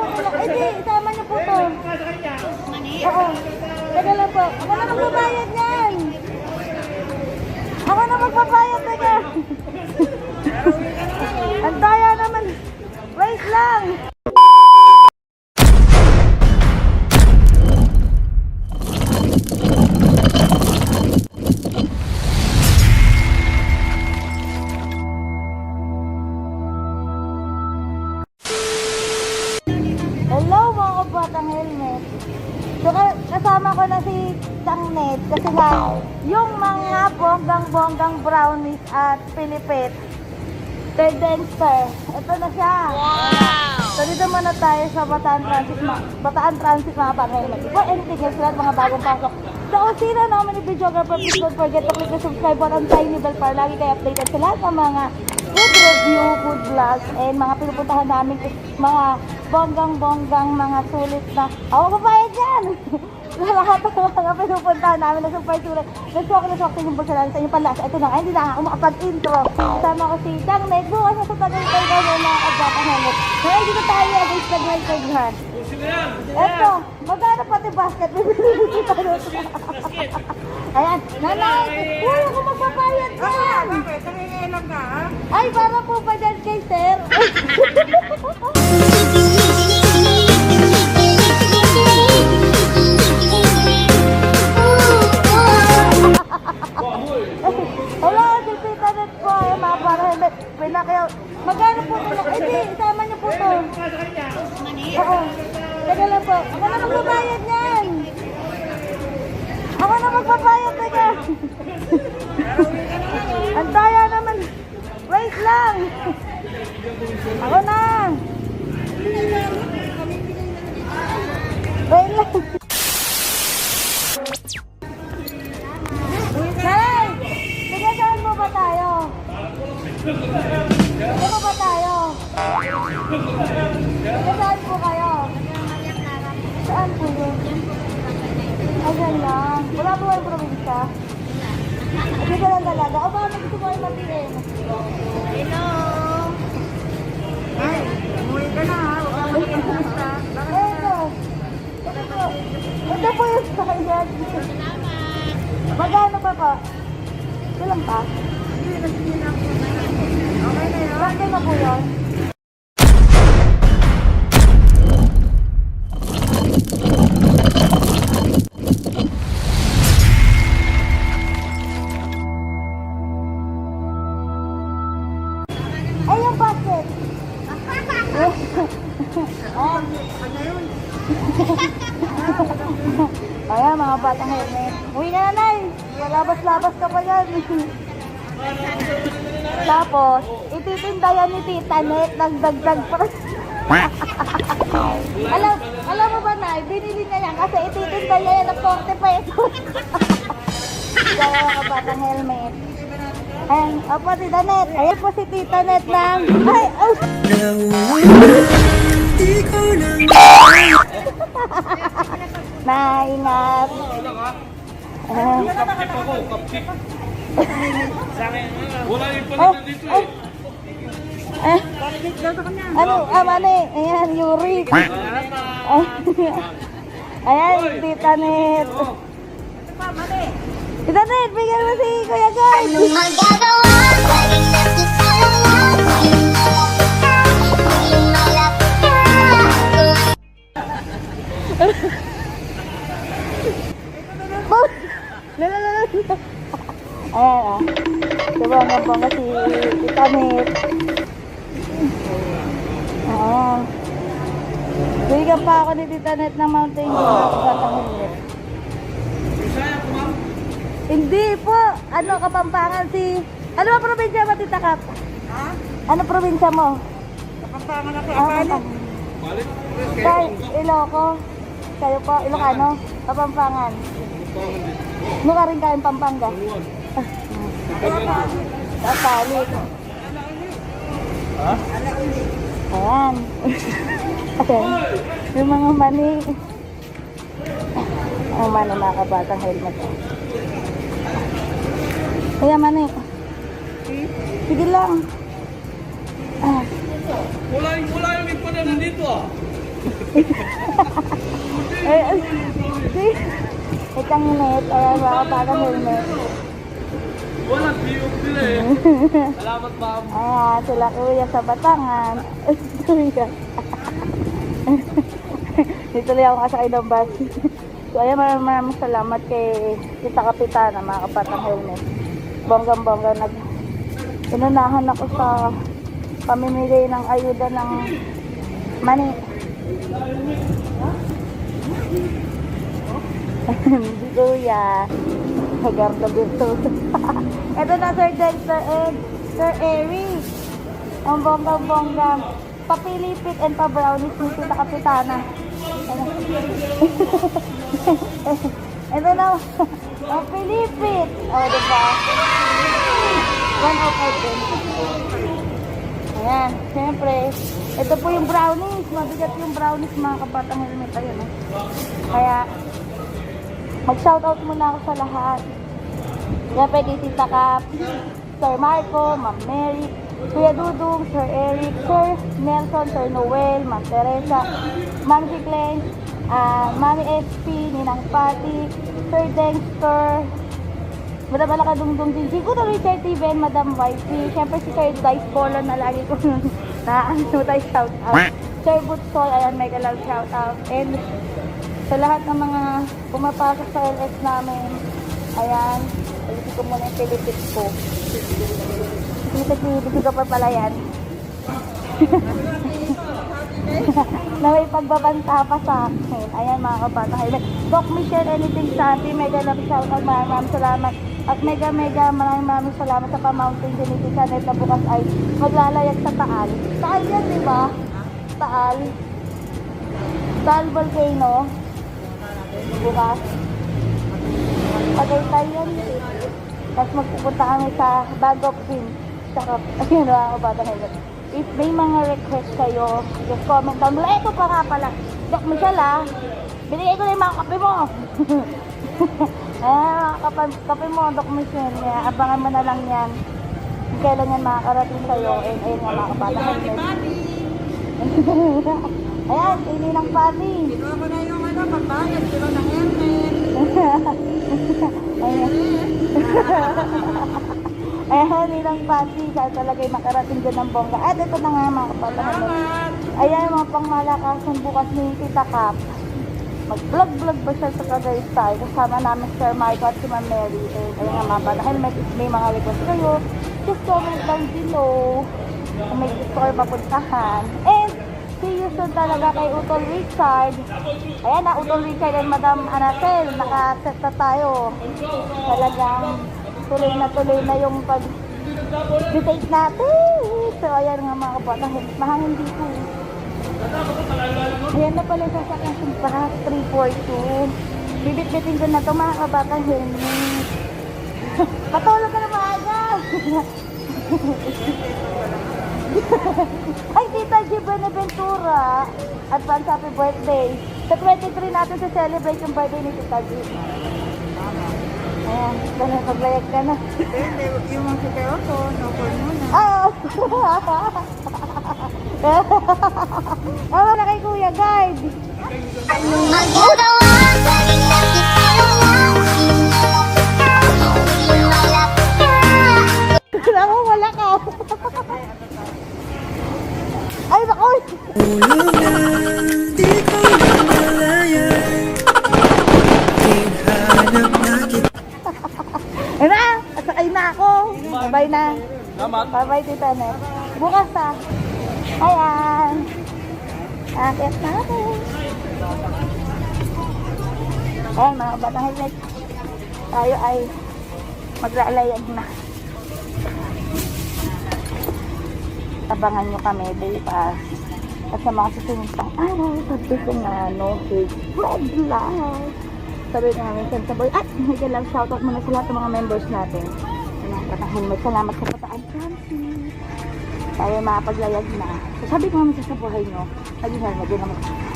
po tulong. Eh di, isama niyo po to. Oo. Teka lang po. Ako na magbabayad yan. Ako na magbabayad, teka. Ang daya naman. Wait lang. Nga yung mga bonggang-bonggang brownies at pilipit. Third Dexter. Ito na siya. Wow! So dito muna tayo sa Bataan Transit, ma- Bataan Transit mga pang-helmet. Before anything else, lahat mga bagong pasok. Sa kusina namin ni Videographer, please don't forget to click the subscribe button, tiny bell para lagi kayo updated sa lahat ng mga food review, food vlogs, and mga pinupuntahan namin mga bonggang-bonggang mga sulit na, ako babayad yan! sa lahat ng mga pinupuntahan namin na super sulit. Ko na sa akin yung pagsalan sa inyo pala. Ito na hindi na umakapag-intro. Kasama ko si Chang Net. Bukas na sa Tagaytay ko na mga kabatang helmet. Ngayon dito tayo against the Great Taghan. Eto, magkano pati basket? Bibili kita doon. Ayan, nanay, uy, ako magpapayad yan. Ay, para po ba dyan kay sir? Mo ba tayo? Tigasaan po kayo? Saan po yun? Ayan lang. Wala po kayong probinsya? Dito lang talaga. O baka gusto mo kayo matiin? Hello! Ay, umuwi ka na, ha? Huwag kang mag-iinasta. Bakit? Ito. Ito po. Ito po yung sayad. Magkano pa po? Ito lang pa. Hindi, nagsigil lang po Okay na po yun? Ay, yung basket. Oh, kanya yun. Ayan, mga batang helmet. Na nanay. Labas-labas ka pa yan. Tapos, ititinda yan ni Tita Net. Nagdagdag pa. alam, alam mo ba na, binili niya yan kasi ititinda niya yan ng 40 pesos. Kaya mga batang helmet. Ayan, opo Tita Net. Ayan po si Tita Net ng... Ay, oh. Naingat. Ako, kapchip. Sa akin, wala yung Oh, paligid dito oh. eh. Eh, ano, ah, mali. Ayan, Yuri. Ah, Ayan, Tita Net. Tita Net, bigyan mo si Kuya Guard. Magagawa, laging nasa sawa Maging malapit Ayan ah. Diba po si Tita Net. Ayan. Bigyan pa ako ni Tita Net ng Mountain Dew na batang helmet. Bisaya ko ma'am. Hindi po. Ano, Kapampangan si... Ano ba probinsya mo, Tita Kap? Ha? Ano probinsya mo? Kapampangan ako, Ah. Kapampangan. Balik. Kay Iloco. Kayo po, Ilocano. Kapampangan. Mukha rin kayong Pampanga. Kapali. Ha? Ayan. Ayan. Yung mga mani. Ang mani mga kabatang helmet. Kaya mani. Sige lang. Ah, Wala yung, wala yung na nandito ah. Eh, ay, si, itang net, ayan, mga batang helmet. Walang biyog sila eh. Salamat ma'am. Ayan, sila kuya sa Batangan. Kuya. Dito lang ako kasakay ng bus. So, ayan, maraming maraming salamat kay Tita Kapitana, mga kapatang helmet. Bonggang-bongga nag... Inunahan ako sa pamimigay ng ayuda ng mani. Hindi kuya. Hagardo dito. Ito na Sir Dexter and Sir Eric. Ang bonggang-bongga. Papilipit and pa-brownies ni Tita Kapitana. Ito na. Papilipit. O, oh, diba? 105 din. Ayan, siyempre, ito po yung brownies. Mabigat yung brownies mga kabatang helmet. Ayun, oh. Kaya, mag-shoutout muna ako sa lahat. Siyempre, kay Tita Cap, Sir Marco, Ma'am Mary, Kuya Dudong, Sir Eric, Sir Nelson, Sir Noel, Ma'am Teresa, Ma'am Giglen, ah Mami SP, Ninang Pati, Sir Dexter, Madam Alakadungdong din. Siguro Richard Steven, Madam Wifey. Siyempre si Sir Dice Polo na lagi ko na ano tayo shout out. Sir Butsoy, ayan, mega love shout out. And sa lahat ng mga pumapasok sa LS namin, ayan, pagkisi ko muna yung Philippines ko. Dito ko pa pala yan. na may pagbabanta pa sa akin. Ayan mga kabata. Doc Michelle, anything sa atin, mega love shout out. Maraming maraming salamat. At mega mega maraming maraming salamat sa pa-mountain sa net na bukas ay maglalayag sa Taal. Taal yan, di ba? Taal. Taal Volcano. Bukas. Tagaytay yan. Tapos magpupunta kami sa Bagok Queen. Tsaka, ayun mga kabata. If may mga request kayo, just comment down below. Ito pa nga pala. Doc Michelle ah. Binigay ko na yung mga kape mo. ah, kape, kape mo, Doc Michelle. Kaya abangan mo na lang yan. Kailan yan makakarating sa'yo. And ayun nga mga kabata. Ayan, ini ng pati. Kinuha ko na yung pagbayad, kilo ng helmet. Ayan. Nilang pati. Sana talaga makarating dyan ng bongga. At ito na nga mga. Salamat! Ayan, mga pangmalakasan bukas ni Tita Cap. Mag-vlog-vlog ba siya sa Tagaytay? Kasama namin si Sir Marco at si Ma'am Mary. Eh, ayun nga mga bata. Helmet, if may mga request kayo, just comment down below. Kung may gusto kayo mapuntahan. And, you soon talaga kay Utol Richard. Ayan na, Utol Richard and Madam Anatel. Nakaset na tayo. Talagang tuloy na tuloy na yung pag debate natin. So, ayan nga mga kabata. Mahangin dito. Ayan na pala sa sakang simpa. 342. Bibit-bitin ko na ito mga kabata. Helmet. Patulog ka na maaga. Ay, Tita G. Benaventura. Advance happy birthday. Sa 23 natin sa celebrate yung birthday ni Tita G. Ayan, dahil paglayag ka na. Depende, yung mga si Teoto, no call muna. Ah! Awa na kay Kuya Guide. Ka rin na kita Hindi Ako, wala ka. Ay, naku! Di ko namalayan Hinhanap na kita Ayun na, asakay na ako. Bye na. Bye-bye, Tita Net. Bukas ah. Ayan. Akit na ako. Ayan, mga batang helmet. Tayo ay maglalayag na. Abangan nyo kami, pass. At sa mga susunod pang araw, sabi ko nga, no, fake red light. Sabi ko namin sa sabay, at hindi lang shoutout muna sa lahat ng mga members natin. Batang helmet, salamat sa Bataan Francis. Tayo makapaglayag na. Sabi ko naman sa buhay nyo, naging helmet din naman.